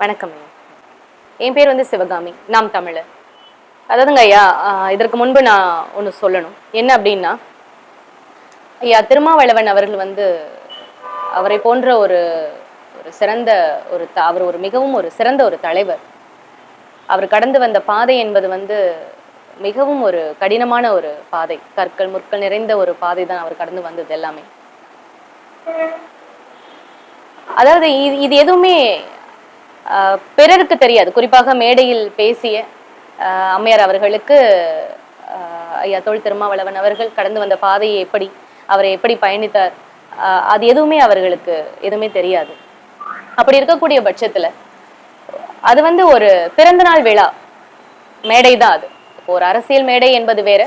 வணக்கம் ஐயா. என் பேர் வந்து சிவகாமி. நாம் தமிழர். அதாவதுங்க ஐயா இதற்கு முன்பு நான் ஒன்று சொல்லணும். என்ன அப்படின்னா ஐயா திருமாவளவன் அவர்கள் வந்து அவரை போன்ற ஒரு ஒரு சிறந்த ஒரு த அவர் ஒரு மிகவும் ஒரு சிறந்த ஒரு தலைவர். அவர் கடந்து வந்த பாதை என்பது வந்து மிகவும் ஒரு கடினமான ஒரு பாதை. கற்கள் முற்கள் நிறைந்த ஒரு பாதை தான் அவர் கடந்து வந்தது எல்லாமே. அதாவது இது இது எதுவுமே பிறருக்கு தெரியாது. குறிப்பாக மேடையில் பேசிய அம்மையார் அவர்களுக்கு ஐயா தோல் திருமாவளவன் அவர்கள் கடந்து வந்த பாதையை எப்படி அவரை எப்படி பயணித்தார் அது எதுவுமே அவர்களுக்கு எதுவுமே தெரியாது. அப்படி இருக்கக்கூடிய பட்சத்துல அது வந்து ஒரு பிறந்தநாள் விழா. மேடை தான் அது. ஒரு அரசியல் மேடை என்பது வேறு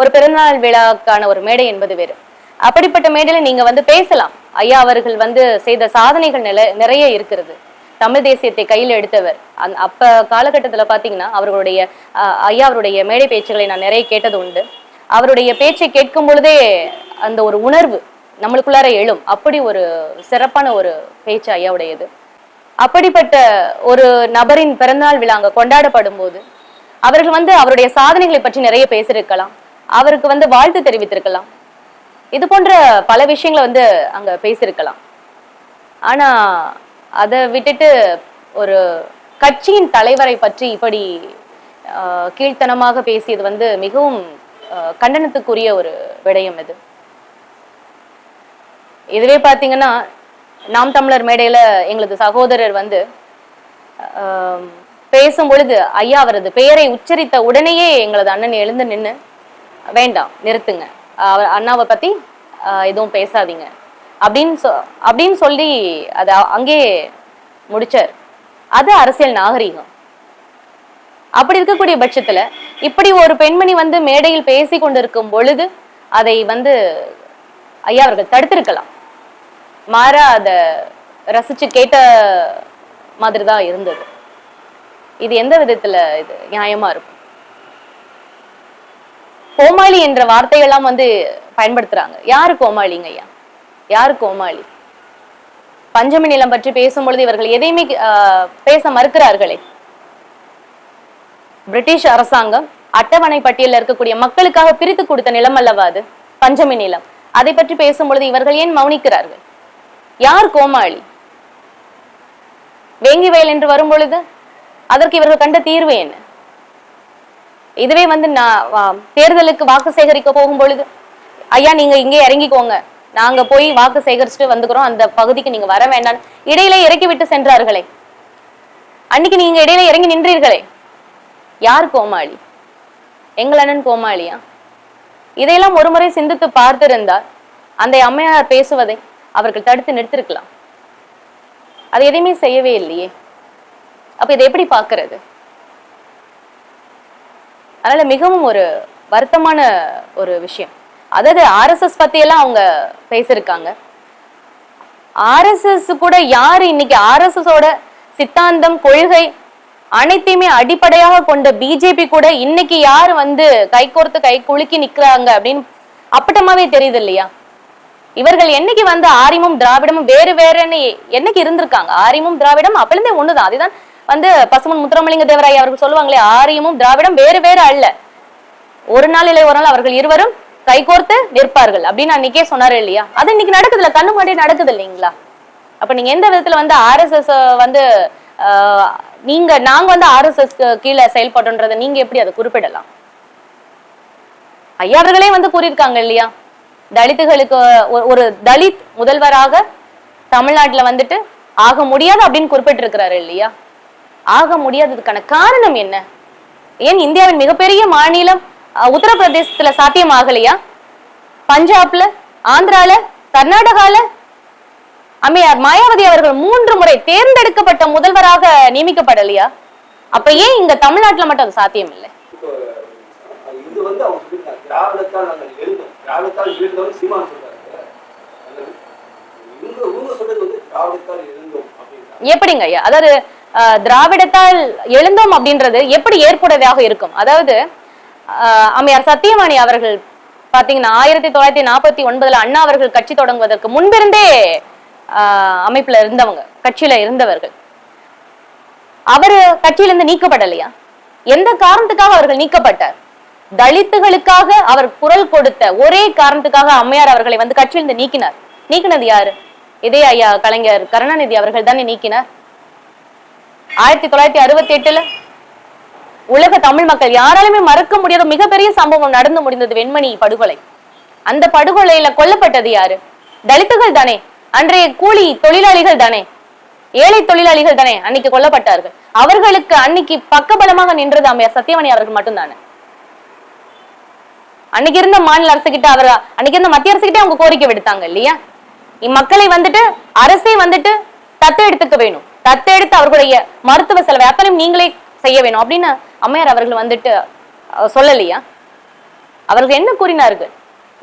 ஒரு பிறந்தநாள் விழாக்கான ஒரு மேடை என்பது வேறு. அப்படிப்பட்ட மேடையில நீங்க வந்து பேசலாம். ஐயா அவர்கள் வந்து செய்த சாதனைகள் நில நிறைய இருக்கிறது. தமிழ் தேசியத்தை கையில் எடுத்தவர். அந் அப்ப காலகட்டத்துல பாத்தீங்கன்னா அவர்களுடைய அஹ், ஐயா அவருடைய மேடை பேச்சுகளை நான் நிறைய கேட்டது உண்டு. அவருடைய பேச்சை கேட்கும் பொழுதே அந்த ஒரு உணர்வு நம்மளுக்குள்ளார எழும். அப்படி ஒரு சிறப்பான ஒரு பேச்சு ஐயாவுடையது. அப்படிப்பட்ட ஒரு நபரின் பிறந்தநாள் விழா அங்கே கொண்டாடப்படும் போது அவர்கள் வந்து அவருடைய சாதனைகளை பற்றி நிறைய பேசியிருக்கலாம். அவருக்கு வந்து வாழ்த்து தெரிவித்திருக்கலாம். இது போன்ற பல விஷயங்களை வந்து அங்க பேசியிருக்கலாம். ஆனா அதை விட்டுட்டு ஒரு கட்சியின் தலைவரை பற்றி இப்படி கீழ்த்தனமாக பேசியது வந்து மிகவும் கண்டனத்துக்குரிய ஒரு விடயம் இது. இதுவே பார்த்தீங்கன்னா நாம் தமிழர் மேடையில் எங்களது சகோதரர் வந்து பேசும் பொழுது ஐயா அவரது பெயரை உச்சரித்த உடனேயே எங்களது அண்ணன் எழுந்து நின்று வேண்டாம் நிறுத்துங்க. அவர் அண்ணாவை பற்றி எதுவும் பேசாதீங்க. அப்படின்னு சொ அப்படின்னு சொல்லி அதை அங்கேயே முடிச்சார். அது அரசியல் நாகரீகம். அப்படி இருக்கக்கூடிய பட்சத்துல இப்படி ஒரு பெண்மணி வந்து மேடையில் பேசி கொண்டிருக்கும் பொழுது அதை வந்து ஐயா அவர்கள் தடுத்திருக்கலாம். மாறா அதை ரசிச்சு கேட்ட மாதிரி தான் இருந்தது. இது எந்த விதத்துல இது நியாயமா இருக்கும்? கோமாளி என்ற வார்த்தையெல்லாம் வந்து பயன்படுத்துறாங்க. யாரு கோமாளிங்க ஐயா? யார் கோமாளி பஞ்சமி நிலம் பற்றி பேசும் பொழுது இவர்கள் எதையுமே பேச மறுக்கிறார்களே. பிரிட்டிஷ் அரசாங்கம் அட்டவணை பட்டியலில் இருக்கக்கூடிய மக்களுக்காக பிரித்து கொடுத்த நிலம் அல்லவா அது? பஞ்சமி நிலம். அதை பற்றி பேசும் பொழுது இவர்கள் ஏன் மௌனிக்கிறார்கள்? யார் கோமாளி வேங்கி வயல் என்று வரும் பொழுது அதற்கு இவர்கள் கண்ட தீர்வு என்ன? இதுவே வந்து நான் தேர்தலுக்கு வாக்கு சேகரிக்க போகும் பொழுது ஐயா நீங்க இங்கே இறங்கிக்கோங்க. நாங்க போய் வாக்கு சேகரிச்சுட்டு வந்துக்கிறோம். அந்த பகுதிக்கு நீங்க வர வேண்டாம். இடையில இறக்கி விட்டு சென்றார்களே. அன்னைக்கு நீங்க இடையில இறங்கி நின்றீர்களே. யார் கோமாளி? எங்கள் அண்ணன் கோமாளியா? இதையெல்லாம் ஒருமுறை சிந்தித்து பார்த்திருந்தார் அந்த அம்மையார் பேசுவதை அவர்கள் தடுத்து நிறுத்திருக்கலாம். அது எதையுமே செய்யவே இல்லையே. அப்ப இதை எப்படி பாக்குறது அதனால மிகவும் ஒரு வருத்தமான ஒரு விஷயம். அதாவது ஆர்எஸ்எஸ் பத்தியெல்லாம் அவங்க பேசியிருக்காங்க. ஆர்எஸ்எஸ் கூட யாரு இன்னைக்கு ஆர்எஸ்எஸோட சித்தாந்தம் கொள்கை அனைத்தையுமே அடிப்படையாக கொண்ட பிஜேபி கூட இன்னைக்கு யாரு வந்து கைகோர்த்து கை குலுக்கி நிக்கிறாங்க அப்படின்னு அப்பட்டமாவே தெரியுது இல்லையா இவர்கள் என்னைக்கு வந்து ஆரியமும் திராவிடமும் வேறு வேறன்னு என்னைக்கு இருந்திருக்காங்க? ஆரியமும் திராவிடம் அப்பலேருந்தே ஒண்ணுதான். அதுதான் வந்து பசுமன் முத்துராமலிங்க தேவராய் அவர்கள் சொல்லுவாங்களே ஆரியமும் திராவிடம் வேறு வேறு அல்ல. ஒரு நாள் இல்லை ஒரு நாள் அவர்கள் இருவரும் கைகோர்த்து நிற்பார்கள் அப்படின்னு அன்னைக்கே சொன்னாரு இல்லையா? அது இன்னைக்கு நடக்குதுல கண்ணு முன்னாடி நடக்குது இல்லைங்களா? அப்ப நீங்க எந்த விதத்துல வந்து ஆர்எஸ்எஸ் வந்து நீங்க நாங்க வந்து ஆர்எஸ்எஸ் கீழே செயல்படுன்றதை நீங்க எப்படி அதை குறிப்பிடலாம்? ஐயா அவர்களே வந்து கூறியிருக்காங்க இல்லையா? தலித்துகளுக்கு ஒரு- தலித் முதல்வராக தமிழ்நாட்டுல வந்துட்டு ஆக முடியாது அப்படின்னு குறிப்பிட்டிருக்கிறாரு இல்லையா? ஆக முடியாததுக்கான காரணம் என்ன? ஏன் இந்தியாவின் மிகப்பெரிய மாநிலம் உத்தரப்பிரதேசத்துல சாத்தியம் ஆகலையா பஞ்சாப்ல ஆந்திரால கர்நாடகால? அம்மையார் மாயாவதி அவர்கள் மூன்று முறை தேர்ந்தெடுக்கப்பட்ட முதல்வராக நியமிக்கப்படலையா? அப்ப ஏன் இங்க தமிழ்நாட்டுல மட்டும் அது சாத்தியம் இல்லை இது வந்து அவங்க சொல்லியிருக்காங்க. திராவிடத்தால் நாங்கள் எழுந்தோம். திராவிடத்தால் எழுந்தோம் சீமான் சொல்றாங்க அல்லது இவங்க இவங்க சொல்றது வந்து திராவிடத்தால் எழுந்தோம் அப்படின்றாங்க. எப்படிங்க ஐயா? அதாவது திராவிடத்தால் எழுந்தோம் அப்படின்றது எப்படி ஏற்புடையதாக இருக்கும்? அதாவது அம்மையார் சத்தியமணி அவர்கள் பாத்தீங்கன்னா ஆயிரத்தி தொள்ளாயிரத்தி நாற்பத்தி ஒன்பதுல அண்ணா அவர்கள் கட்சி தொடங்குவதற்கு முன்பிருந்தே அமைப்புல இருந்தவங்க கட்சியில இருந்தவர்கள். அவரு கட்சியிலிருந்து நீக்கப்படலையா? எந்த காரணத்துக்காக அவர்கள் நீக்கப்பட்டார்? தலித்துகளுக்காக அவர் குரல் கொடுத்த ஒரே காரணத்துக்காக அம்மையார் அவர்களை வந்து கட்சியிலிருந்து நீக்கினார். நீக்கினது யாரு? இதே ஐயா கலைஞர் கருணாநிதி அவர்கள் தானே நீக்கினார். ஆயிரத்தி தொள்ளாயிரத்தி அறுபத்தி எட்டுல உலக தமிழ் மக்கள் யாராலுமே மறக்க முடியாத மிகப்பெரிய சம்பவம் நடந்து முடிந்தது வெண்மணி படுகொலை. அந்த படுகொலையில கொல்லப்பட்டது யாரு? தலித்துகள் தானே. அன்றைய கூலி தொழிலாளிகள் தானே. ஏழை தொழிலாளிகள் தானே அன்னைக்கு கொல்லப்பட்டார்கள். அவர்களுக்கு அன்னைக்கு பக்கபலமாக நின்றது அம்மையார் சத்தியமணி அவர்கள் மட்டும்தானே. அன்னைக்கு இருந்த மாநில அரசு கிட்ட அவர் அன்னைக்கு இருந்த மத்திய அரசு கிட்ட அவங்க கோரிக்கை விடுத்தாங்க இல்லையா? இம்மக்களை வந்துட்டு அரசே வந்துட்டு தத்து எடுத்துக்க வேணும். தத்து எடுத்து அவர்களுடைய மருத்துவ செலவை அத்தனையும் நீங்களே செய்ய வேணும் அப்படின்னு அம்மையார் அவர்கள் வந்துட்டு சொல்லலையா? அவர்கள் என்ன கூறினார்கள்?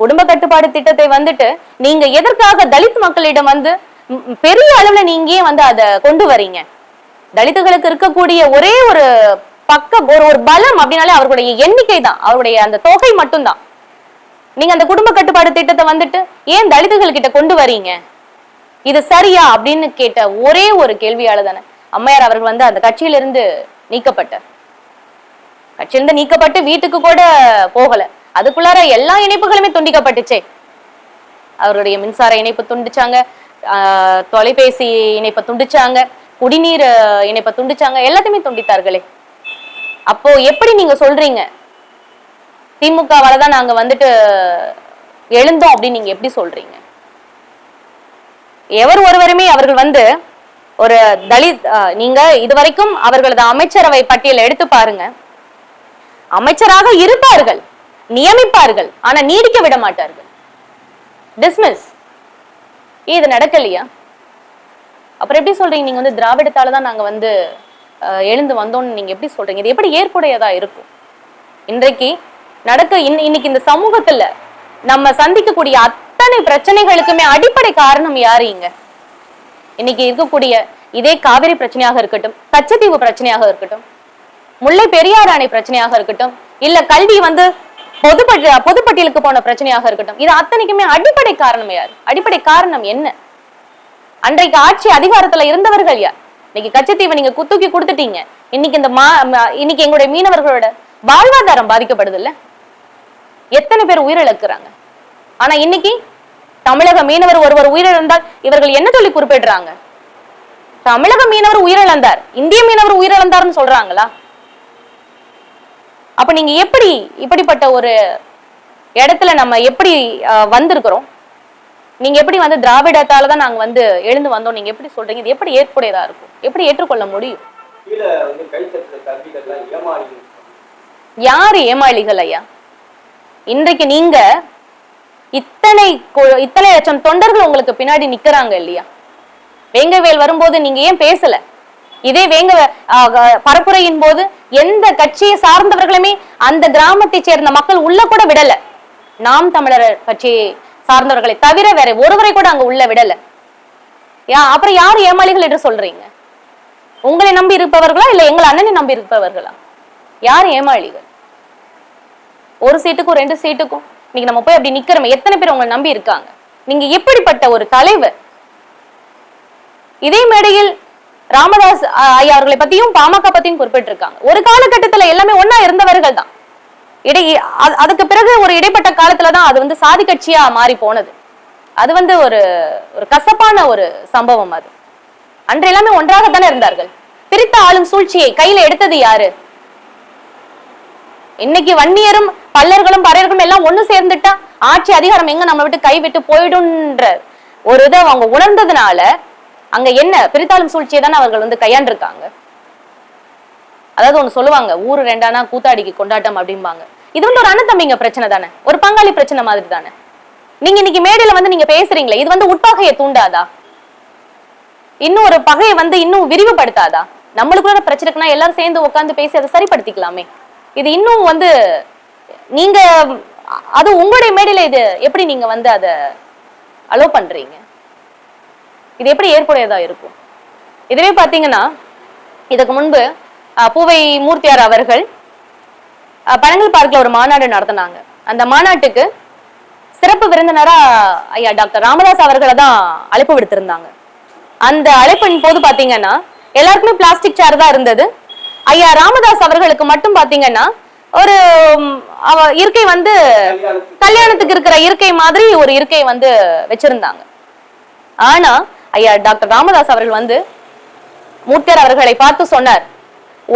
குடும்ப கட்டுப்பாடு திட்டத்தை வந்துட்டு நீங்க எதற்காக தலித் மக்களிடம் வந்து பெரிய அளவுல நீங்க ஏன் வந்து அதை கொண்டு வரீங்க? தலித்துகளுக்கு இருக்கக்கூடிய ஒரே ஒரு பக்க ஒரு ஒரு பலம் அப்படின்னாலே அவர்களுடைய எண்ணிக்கை தான். அவருடைய அந்த தொகை மட்டும்தான். நீங்க அந்த குடும்ப கட்டுப்பாடு திட்டத்தை வந்துட்டு ஏன் தலித்துகள் கிட்ட கொண்டு வரீங்க? இது சரியா அப்படின்னு கேட்ட ஒரே ஒரு கேள்வியால தானே அம்மையார் அவர்கள் வந்து அந்த கட்சியிலிருந்து நீக்கப்பட்டார் கட்சியிலிருந்து நீக்கப்பட்டு வீட்டுக்கு கூட போகல. அதுக்குள்ளார எல்லா இணைப்புகளுமே துண்டிக்கப்பட்டுச்சே. அவருடைய மின்சார இணைப்பு துண்டிச்சாங்க. தொலைபேசி இணைப்பை துண்டிச்சாங்க. குடிநீர் இணைப்பை துண்டிச்சாங்க. எல்லாத்தையுமே துண்டித்தார்களே. அப்போ எப்படி நீங்க சொல்றீங்க? திமுகவால தான் நாங்க வந்துட்டு எழுந்தோம் அப்படின்னு நீங்க எப்படி சொல்றீங்க? எவர் ஒருவருமே அவர்கள் வந்து ஒரு தலித் நீங்க இதுவரைக்கும் அவர்களது அமைச்சரவை பட்டியலை எடுத்து பாருங்க. அமைச்சராக இருப்பார்கள் நியமிப்பார்கள் ஆனா நீடிக்க விட மாட்டார்கள். டிஸ்மிஸ் இது நடக்கலையா? அப்புறம் எப்படி சொல்றீங்க? நீங்க வந்து திராவிடத்தால தான் நாங்க வந்து எழுந்து வந்தோம்னு நீங்க எப்படி சொல்றீங்க? இது எப்படி ஏற்புடையதா இருக்கும்? இன்றைக்கு நடக்க இன்- இன்னைக்கு இந்த சமூகத்துல நம்ம சந்திக்கக்கூடிய அத்தனை பிரச்சனைகளுக்குமே அடிப்படை காரணம் யாரு இங்க? இன்னைக்கு இருக்கக்கூடிய இதே காவிரி பிரச்சனையாக இருக்கட்டும் கச்சத்தீவு பிரச்சனையாக இருக்கட்டும் முல்லை பெரியாறு அணை பிரச்சனையாக இருக்கட்டும் இல்ல கல்வி வந்து பொதுப்பட்ட பொதுப்பட்டியலுக்கு போன பிரச்சனையாக இருக்கட்டும் இது அத்தனைக்குமே அடிப்படை காரணம் யார்? அடிப்படை காரணம் என்ன? அன்றைக்கு ஆட்சி அதிகாரத்துல இருந்தவர்கள் யார்? இன்னைக்கு கச்சத்தீவை நீங்க குத்தூக்கி கொடுத்துட்டீங்க. இன்னைக்கு இந்த மா இன்னைக்கு எங்களுடைய மீனவர்களோட வாழ்வாதாரம் பாதிக்கப்படுது இல்ல எத்தனை பேர் உயிரிழக்கிறாங்க? ஆனா இன்னைக்கு தமிழக மீனவர் ஒருவர் உயிரிழந்தால் இவர்கள் என்ன சொல்லி குறிப்பிடுறாங்க? தமிழக மீனவர் உயிரிழந்தார். இந்திய மீனவர் உயிரிழந்தார்னு சொல்றாங்களா? அப்ப நீங்க எப்படி இப்படிப்பட்ட ஒரு இடத்துல நம்ம எப்படி வந்திருக்கிறோம்? நீங்க எப்படி வந்து திராவிடத்தால தான் நாங்க வந்து எழுந்து வந்தோம்? நீங்க எப்படி சொல்றீங்க? இது எப்படி ஏற்புடையதா இருக்கும்? எப்படி ஏற்றுக்கொள்ள முடியும்? யாரு ஏமாளிகள் ஐயா? இன்றைக்கு நீங்க இத்தனை இத்தனை லட்சம் தொண்டர்கள் உங்களுக்கு பின்னாடி நிக்கிறாங்க இல்லையா? வேங்கவேல் வரும்போது நீங்க ஏன் பேசல? இதே வேங்க பரப்புரையின் போது எந்த கட்சியை சார்ந்தவர்களுமே அந்த கிராமத்தை சேர்ந்த மக்கள் உள்ள கூட விடல. நாம் தமிழர் கட்சியை சார்ந்தவர்களை தவிர வேற ஒருவரை கூட அங்க உள்ள விடல. யா அப்புறம் யார் ஏமாளிகள் என்று சொல்றீங்க? உங்களை நம்பி இருப்பவர்களா இல்ல எங்கள் அண்ணனை நம்பி இருப்பவர்களா? யார் ஏமாளிகள்? ஒரு சீட்டுக்கும் ரெண்டு சீட்டுக்கும்? இன்னைக்கு நம்ம போய் அப்படி நிக்கிறோம் எத்தனை பேர் உங்களை நம்பி இருக்காங்க? நீங்க எப்படிப்பட்ட ஒரு தலைவர்? இதே மேடையில் ராமதாஸ் அஹ், ஐயா அவர்களை பத்தியும் பாமக பத்தியும் குறிப்பிட்டிருக்காங்க. ஒரு காலகட்டத்துல எல்லாமே ஒன்னா இருந்தவர்கள் தான். இடை அதுக்கு பிறகு ஒரு இடைப்பட்ட காலத்துல தான் அது வந்து சாதி கட்சியா மாறி போனது. அது வந்து ஒரு ஒரு கசப்பான ஒரு சம்பவம் அது. அன்று எல்லாமே ஒன்றாகத்தானே இருந்தார்கள். பிரித்த ஆளும் சூழ்ச்சியை கையில எடுத்தது யாரு? இன்னைக்கு வன்னியரும் பல்லர்களும் பறையர்களும் எல்லாம் ஒண்ணு சேர்ந்துட்டா ஆட்சி அதிகாரம் எங்க நம்ம விட்டு கைவிட்டு போயிடும்ன்ற ஒரு இதை அவங்க உணர்ந்ததுனால அங்க என்ன பிரித்தாளும் சூழ்ச்சியை தானே அவர்கள் வந்து கையாண்டிருக்காங்க. அதாவது ஒண்ணு சொல்லுவாங்க ஊரு ரெண்டானா கூத்தாடிக்கு கொண்டாட்டம் அப்படிம்பாங்க. இது வந்து ஒரு அண்ணன் பிரச்சனை தானே ஒரு பங்காளி பிரச்சனை மாதிரி தானே. நீங்க இன்னைக்கு மேடையில வந்து நீங்க பேசுறீங்களே இது வந்து உட்பகையை தூண்டாதா? இன்னும் ஒரு பகையை வந்து இன்னும் விரிவுபடுத்தாதா? நம்மளுக்குள்ள பிரச்சனைக்குன்னா எல்லாரும் சேர்ந்து உட்காந்து பேசி அதை சரிப்படுத்திக்கலாமே. இது இன்னும் வந்து நீங்க அது உங்களுடைய மேடையில இது எப்படி நீங்க வந்து அதை அலோ பண்றீங்க? இது எப்படி ஏற்புடையதா இருக்கும்? இதுவே பாத்தீங்கன்னா இதுக்கு முன்பு பூவை மூர்த்தியார் அவர்கள் அஹ், பனங்கல் பார்க்ல ஒரு மாநாடு நடத்தினாங்க. அந்த மாநாட்டுக்கு சிறப்பு விருந்தினரா ஐயா டாக்டர் ராமதாஸ் அவர்களை தான் அழைப்பு விடுத்திருந்தாங்க. அந்த அழைப்பின் போது பாத்தீங்கன்னா எல்லாருக்குமே பிளாஸ்டிக் சேர் தான் இருந்தது. ஐயா ராமதாஸ் அவர்களுக்கு மட்டும் பாத்தீங்கன்னா ஒரு இருக்கை வந்து கல்யாணத்துக்கு. கல்யாணத்துக்கு இருக்கிற இருக்கை மாதிரி ஒரு இருக்கை வந்து வச்சிருந்தாங்க. ஆனா ஐயா டாக்டர் ராமதாஸ் அவர்கள் வந்து மூர்த்தியார் அவர்களை பார்த்து சொன்னார்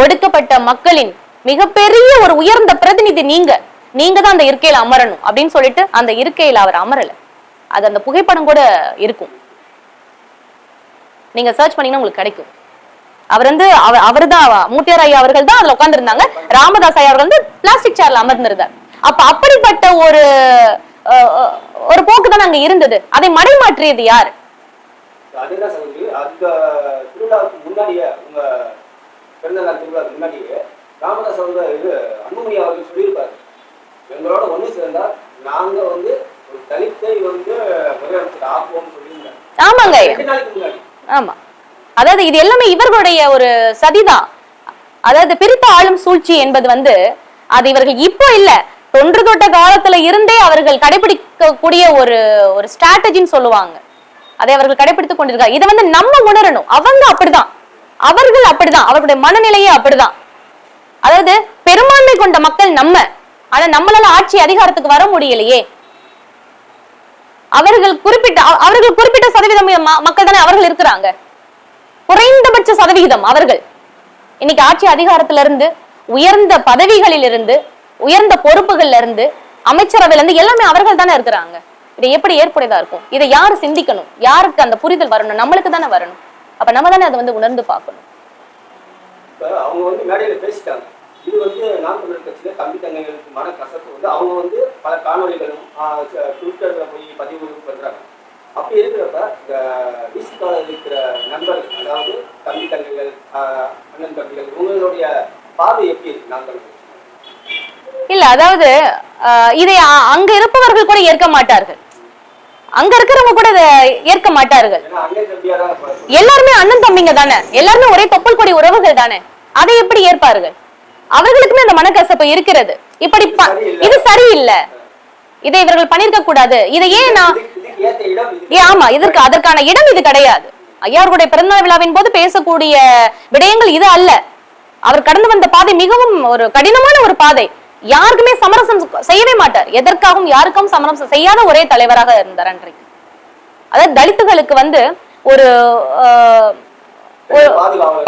ஒடுக்கப்பட்ட மக்களின் மிகப்பெரிய ஒரு உயர்ந்த பிரதிநிதி நீங்க. நீங்க தான் அந்த இருக்கையில அமரணும். அப்படின்னு சொல்லிட்டு அந்த இருக்கையில அவர் அமரல. அது அந்த புகைப்படம் கூட இருக்கும். நீங்க சர்ச் பண்ணீங்கன்னா உங்களுக்கு கிடைக்கும். அவர் வந்து அவர் அவர்தான் மூட்டியார் ஐயா அவர்கள் தான் அதுல உட்கார்ந்திருந்தாங்க. ராமதாஸ் ஐயா அவர்கள் வந்து பிளாஸ்டிக் சேர்ல அமர்ந்திருந்தார். அப்ப அப்படிப்பட்ட ஒரு ஒரு போக்கு தான் அங்க இருந்தது. அதை மடைமாற்றியது யார்? அதுதான் சகோதரி அந்த திருவிழாவுக்கு முன்னாடியே உங்க பிறந்த நாள் திருவிழாவுக்கு முன்னாடியே ராமதாஸ் அவர்கள் இது அன்புமணி அவர்கள் சொல்லியிருப்பாரு. எங்களோட ஒண்ணு சேர்ந்தா நாங்க வந்து ஒரு தலித்தை வந்து முதலமைச்சர் ஆக்குவோம்னு சொல்லியிருந்தாங்க ஆமாங்க. ஆமா. அதாவது இது எல்லாமே இவர்களுடைய ஒரு சதிதான். அதாவது பிரித்த ஆளும் சூழ்ச்சி என்பது வந்து அது இவர்கள் இப்போ இல்ல. தொன்று தொட்ட காலத்துல இருந்தே அவர்கள் கடைபிடிக்கக்கூடிய ஒரு ஒரு ஸ்ட்ராட்டஜின்னு சொல்லுவாங்க. அதை அவர்கள் கடைபிடித்துக் கொண்டிருக்காங்க. இதை வந்து நம்ம உணரணும். அவங்க அப்படிதான். அவர்கள் அப்படிதான். அவர்களுடைய மனநிலையே அப்படிதான். அதாவது பெரும்பான்மை கொண்ட மக்கள் நம்ம. ஆனா நம்மளால ஆட்சி அதிகாரத்துக்கு வர முடியலையே. அவர்கள் குறிப்பிட்ட அவர்கள் குறிப்பிட்ட சதவீதம் மக்கள் தானே அவர்கள் இருக்கிறாங்க. குறைந்தபட்ச சதவிகிதம் அவர்கள். இன்னைக்கு ஆட்சி அதிகாரத்துல இருந்து உயர்ந்த பதவிகளில் இருந்து உயர்ந்த பொறுப்புகள்ல இருந்து அமைச்சரவையில இருந்து எல்லாமே அவர்கள் தானே இருக்கிறாங்க. இதை எப்படி ஏற்புடையதா இருக்கும்? இதை யாரு சிந்திக்கணும்? யாருக்கு அந்த புரிதல் வரணும்? நம்மளுக்கு தானே வரணும். அப்ப நம்ம தானே அதை வந்து உணர்ந்து பார்க்கணும். அவங்க வந்து மேடையில பேசிட்டாங்க. இது வந்து நாம் தமிழர் கட்சியில தம்பி தங்கைகளுக்கு மன கசப்பு வந்து அவங்க வந்து பல காணொலிகளும் ட்விட்டர்ல போய் பதிவு பண்றாங்க. அப்படி இருக்கிறப்ப இந்த விசிகால இருக்கிற நண்பர்கள் அதாவது தம்பி தங்கைகள் அண்ணன் தம்பிகள் உங்களுடைய பார்வை எப்படி கட்சியில? இல்ல அதாவது இதை அங்க இருப்பவர்கள் கூட ஏற்க மாட்டார்கள். அங்க இருக்கிறவங்க கூட ஏற்க மாட்டார்கள். எல்லாருமே அண்ணன் தம்பிங்க தானே. எல்லாருமே ஒரே தொப்புள் கொடி உறவுகள் தானே. அதை எப்படி ஏற்பார்கள்? அவர்களுக்குமே அந்த மனக்கசப்பு இருக்கிறது. இப்படி. இது சரியில்லை. இதை இவர்கள் பண்ணிருக்க கூடாது இதை ஏன் நான் ஏ ஆமா இதற்கு அதற்கான இடம் இது கிடையாது. ஐயாருடைய பிறந்தநாள் விழாவின் போது பேசக்கூடிய விடயங்கள் இது அல்ல. அவர் கடந்து வந்த பாதை மிகவும் ஒரு கடினமான ஒரு பாதை. யாருக்குமே சமரசம் செய்யவே மாட்டார். எதற்காகவும் யாருக்கும் சமரசம் செய்யாத ஒரே தலைவராக இருந்தார் அன்றைக்கு. அதாவது தலித்துகளுக்கு வந்து ஒரு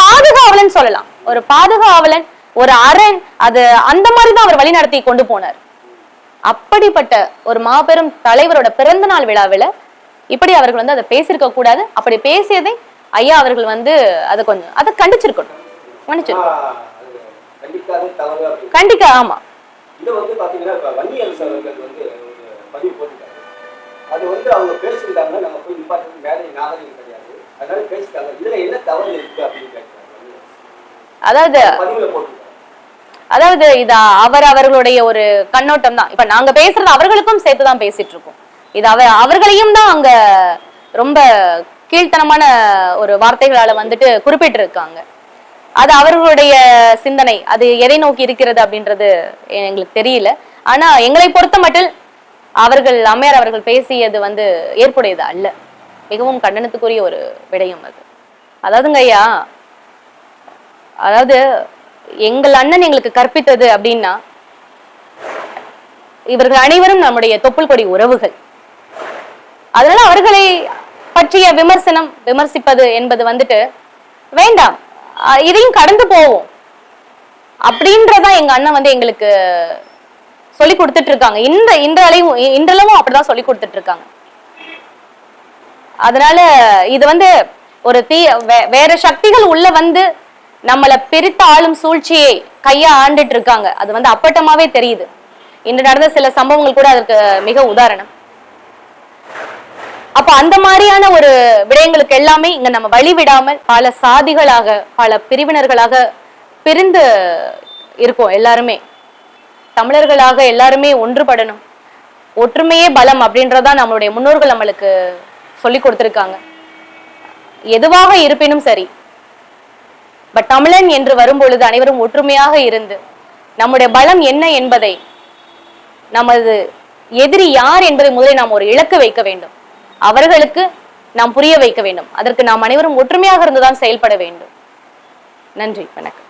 பாதுகாவலன் சொல்லலாம். ஒரு பாதுகாவலன் ஒரு அரண் அது அந்த மாதிரி தான் அவர் வழிநடத்தி கொண்டு போனார். அப்படிப்பட்ட ஒரு மாபெரும் தலைவரோட பிறந்த நாள் விழாவில் இப்படி அவர்கள் வந்து அதை பேசியிருக்க கூடாது. அப்படி பேசியதை ஐயா அவர்கள் வந்து அதை கொஞ்சம் அதை கண்டிச்சிருக்கணும் அப்படின்னு கண்டிக்க ஆமா. இதை வந்து பாத்தீங்கன்னா இப்ப வன்னியரசு அவர்கள் வந்து ஒரு பதிவு போட்டுட்டாங்க அது வந்து அவங்க பேசியிருந்தாங்க நம்ம போய் நிப்பாட்டுறது மேலே நாகரிகம் கிடையாது. அதனால பேசிட்டாங்க. இதுல என்ன தவறு இருக்கு அப்படின்னு கேட்கிறாங்க வன்னியரசு. அதாவது பதிவுல அதாவது இது அவர் அவர்களுடைய ஒரு கண்ணோட்டம் தான். இப்ப நாங்க பேசுறது அவர்களுக்கும் சேர்த்து தான் பேசிட்டு இருக்கோம் இது அவ அவர்களையும் தான் அங்க ரொம்ப கீழ்த்தனமான ஒரு வார்த்தைகளால வந்துட்டு குறிப்பிட்டிருக்காங்க. அது அவர்களுடைய சிந்தனை. அது எதை நோக்கி இருக்கிறது அப்படின்றது எங்களுக்கு தெரியல. ஆனா எங்களை பொறுத்த மட்டும் அவர்கள் அம்மையார் அவர்கள் பேசியது வந்து ஏற்புடையது அல்ல. மிகவும் கண்டனத்துக்குரிய ஒரு விடயம் அது. அதாவதுங்க ஐயா அதாவது எங்கள் அண்ணன் எங்களுக்கு கற்பித்தது அப்படின்னா இவர்கள் அனைவரும் நம்முடைய தொப்புள் கொடி உறவுகள். அதனால அவர்களை பற்றிய விமர்சனம் விமர்சிப்பது என்பது வந்துட்டு வேண்டாம் இதையும் கடந்து போவோம். அப்படின்றதா எங்க அண்ணன் வந்து எங்களுக்கு சொல்லி கொடுத்துட்டு இருக்காங்க இந்த இன்றளவும் இன்றளவும் அப்படிதான் சொல்லி கொடுத்துட்டு இருக்காங்க அதனால இது வந்து ஒரு தீ வே- வேற சக்திகள் உள்ள வந்து நம்மளை பிரித்த ஆளும் சூழ்ச்சியை கையா ஆண்டுட்டு இருக்காங்க. அது வந்து அப்பட்டமாவே தெரியுது. இன்று நடந்த சில சம்பவங்கள் கூட அதற்கு மிக உதாரணம். அப்ப அந்த மாதிரியான ஒரு விடயங்களுக்கு எல்லாமே இங்க நம்ம வழி விடாமல் பல சாதிகளாக பல பிரிவினர்களாக பிரிந்து இருக்கோம் எல்லாருமே. தமிழர்களாக எல்லாருமே ஒன்றுபடணும். ஒற்றுமையே பலம் அப்படின்றதான் நம்மளுடைய முன்னோர்கள் நம்மளுக்கு சொல்லி கொடுத்துருக்காங்க. எதுவாக இருப்பினும் சரி பட் தமிழன் என்று வரும்பொழுது அனைவரும் ஒற்றுமையாக இருந்து நம்முடைய பலம் என்ன என்பதை நமது எதிரி யார் என்பதை முதலில் நாம் ஒரு இலக்கு வைக்க வேண்டும். அவர்களுக்கு நாம் புரிய வைக்க வேண்டும். அதற்கு நாம் அனைவரும் ஒற்றுமையாக இருந்துதான் செயல்பட வேண்டும். நன்றி வணக்கம்.